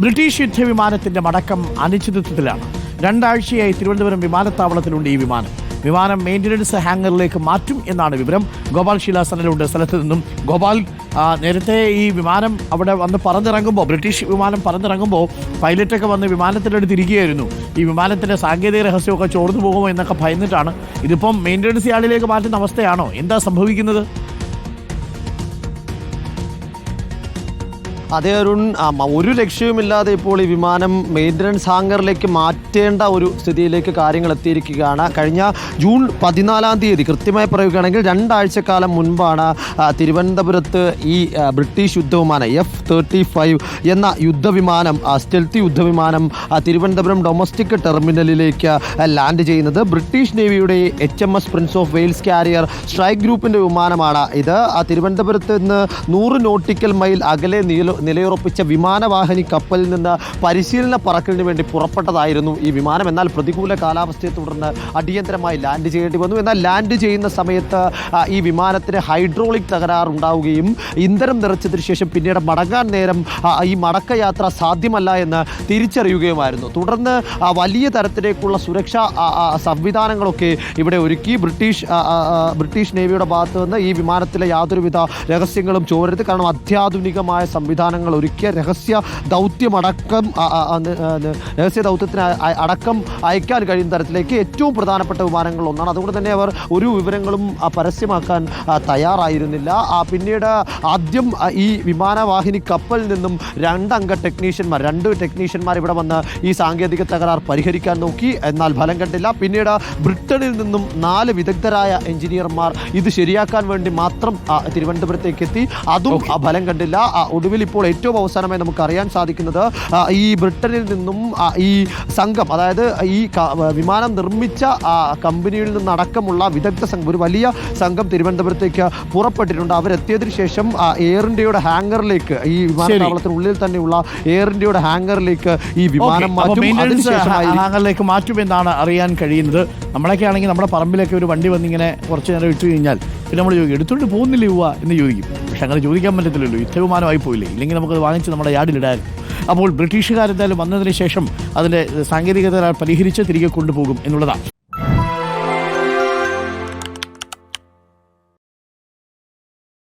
British യുദ്ധവിമാനത്തിന്റെ മടക്കം അനിശ്ചിതത്വത്തിലാണ്. രണ്ടാഴ്ചയായി തിരുവനന്തപുരം വിമാനത്താവളത്തിലുണ്ട് ഈ വിമാനം. വിമാനം മെയിന്റനൻസ് ഹാങ്ങറിലേക്ക് മാറ്റും എന്നാണ് വിവരം. ഗോപാൽ ശിലാസനലുണ്ട് സ്ഥലത്ത് നിന്നും. ഗോപാൽ നേരത്തെ ഈ വിമാനം അവിടെ വന്ന് പറന്നിറങ്ങുമ്പോൾ ബ്രിട്ടീഷ് വിമാനം പറന്നിറങ്ങുമ്പോൾ പൈലറ്റൊക്കെ വന്ന് വിമാനത്തിനടുത്ത് ഇരിക്കുകയായിരുന്നു. ഈ വിമാനത്തിന്റെ സാങ്കേതിക രഹസ്യമൊക്കെ ചോർന്നു പോകുമോ എന്നൊക്കെ ഭയന്നിട്ടാണ്. ഇതിപ്പം മെയിന്റനൻസ് യാർഡിലേക്ക് മാറ്റുന്ന അവസ്ഥയാണോ? എന്താ സംഭവിക്കുന്നത്? അതേ അരുൺ ഒരു ലക്ഷ്യവുമില്ലാതെ ഇപ്പോൾ ഈ വിമാനം മെയിന്റനൻസ് ഹാങ്കറിലേക്ക് മാറ്റേണ്ട ഒരു സ്ഥിതിയിലേക്ക് കാര്യങ്ങൾ എത്തിയിരിക്കുകയാണ്. കഴിഞ്ഞ ജൂൺ പതിനാലാം തീയതി കൃത്യമായി പറയുകയാണെങ്കിൽ രണ്ടാഴ്ചക്കാലം മുൻപാണ് തിരുവനന്തപുരത്ത് ഈ ബ്രിട്ടീഷ് യുദ്ധവിമാനം എഫ് തേർട്ടി ഫൈവ് എന്ന യുദ്ധവിമാനം സ്റ്റെൽത്തി യുദ്ധവിമാനം തിരുവനന്തപുരം ഡൊമസ്റ്റിക് ടെർമിനലിലേക്ക് ലാൻഡ് ചെയ്യുന്നത്. British നേവിയുടെ H M S prince of Wales carrier strike ഗ്രൂപ്പിന്റെ വിമാനമാണ് ഇത്. തിരുവനന്തപുരത്ത് നിന്ന് നൂറ് നോട്ടിക്കൽ മൈൽ അകലെ നില നിലയുറപ്പിച്ച വിമാനവാഹിനി കപ്പലിൽ നിന്ന് പരിശീലന പറക്കലിന് വേണ്ടി പുറപ്പെട്ടതായിരുന്നു ഈ വിമാനം. എന്നാൽ പ്രതികൂല കാലാവസ്ഥയെ തുടർന്ന് അടിയന്തരമായി ലാൻഡ് ചെയ്യേണ്ടി വന്നു. എന്നാൽ ലാൻഡ് ചെയ്യുന്ന സമയത്ത് ഈ വിമാനത്തിന് ഹൈഡ്രോളിക് തകരാറുണ്ടാവുകയും ഇന്ധനം നിറച്ചതിന് ശേഷം പിന്നീട് മടങ്ങാൻ നേരം ഈ മടക്കയാത്ര സാധ്യമല്ല എന്ന് തിരിച്ചറിയുകയുമായിരുന്നു. തുടർന്ന് വലിയ തരത്തിലേക്കുള്ള സുരക്ഷാ സംവിധാനങ്ങളൊക്കെ ഇവിടെ ഒരുക്കി. ബ്രിട്ടീഷ് ബ്രിട്ടീഷ് നേവിയുടെ ഭാഗത്ത് നിന്ന് ഈ വിമാനത്തിലെ യാതൊരുവിധ രഹസ്യങ്ങളും ചോരരുത്. കാരണം അത്യാധുനികമായ സംവിധാനങ്ങൾ ഒരുക്കിയ രഹസ്യ ദൗത്യമടക്കം രഹസ്യ ദൗത്യത്തിന് അടക്കം അയക്കാൻ കഴിയുന്ന തരത്തിലേക്ക് ഏറ്റവും പ്രധാനപ്പെട്ട വിമാനങ്ങളിൽ ഒന്നാണ്. അതുകൊണ്ട് തന്നെ അവർ ഒരു വിവരങ്ങളും പരസ്യമാക്കാൻ തയ്യാറായിരുന്നില്ല. പിന്നീട് ആദ്യം ഈ വിമാനവാഹിനി കപ്പലിൽ നിന്നും രണ്ടംഗ ടെക്നീഷ്യന്മാർ രണ്ട് ടെക്നീഷ്യന്മാർ ഇവിടെ വന്ന് ഈ സാങ്കേതിക തകരാർ പരിഹരിക്കാൻ നോക്കി. എന്നാൽ ഫലം കണ്ടില്ല. പിന്നീട് ബ്രിട്ടനിൽ നിന്നും നാല് വിദഗ്ധരായ എഞ്ചിനീയർമാർ ഇത് ശരിയാക്കാൻ വേണ്ടി മാത്രം തിരുവനന്തപുരത്തേക്ക് എത്തി. അതും ഫലം കണ്ടില്ല. ഒടുവിൽ ഇപ്പോൾ ഏറ്റവും അവസാനമായി നമുക്ക് അറിയാൻ സാധിക്കുന്നത് ഈ ബ്രിട്ടനിൽ നിന്നും ഈ സംഘം അതായത് ഈ വിമാനം നിർമ്മിച്ച കമ്പനിയിൽ നിന്നടക്കമുള്ള വിദഗ്ധ സംഘം ഒരു വലിയ സംഘം തിരുവനന്തപുരത്തേക്ക് പുറപ്പെട്ടിട്ടുണ്ട്. അവരെത്തിയതിനു ശേഷം എയർ ഇന്ത്യയുടെ ഹാങ്കറിലേക്ക് ഈ വിമാനത്താവളത്തിനുള്ളിൽ തന്നെയുള്ള എയർ ഇന്ത്യയുടെ ഹാങ്കറിലേക്ക് ഈ വിമാനം മാറ്റും. ഹാങ്കറിലേക്ക് മാറ്റുമെന്നാണ് അറിയാൻ കഴിയുന്നത്. നമ്മളൊക്കെ ആണെങ്കിൽ നമ്മുടെ പറമ്പിലൊക്കെ ഒരു വണ്ടി വന്നിങ്ങനെ കുറച്ച് നേരം ഇട്ടു കഴിഞ്ഞാൽ പിന്നെ നമ്മൾ ചോദിക്കും എടുത്തുകൊണ്ട് പോകുന്നില്ല യുവ എന്ന് ചോദിക്കും. പക്ഷെ അങ്ങനെ ചോദിക്കാൻ പറ്റത്തില്ലല്ലോ. യുദ്ധവിമാനമായി പോയില്ലേ? ഇല്ലെങ്കിൽ നമുക്കത് വാങ്ങിച്ച് നമ്മുടെ യാർഡിലിടാൻ അപ്പോൾ ബ്രിട്ടീഷുകാരെന്തായാലും വന്നതിന് ശേഷം അതിന്റെ സാങ്കേതികത പരിഹരിച്ച് തിരികെ കൊണ്ടുപോകും എന്നുള്ളതാണ്.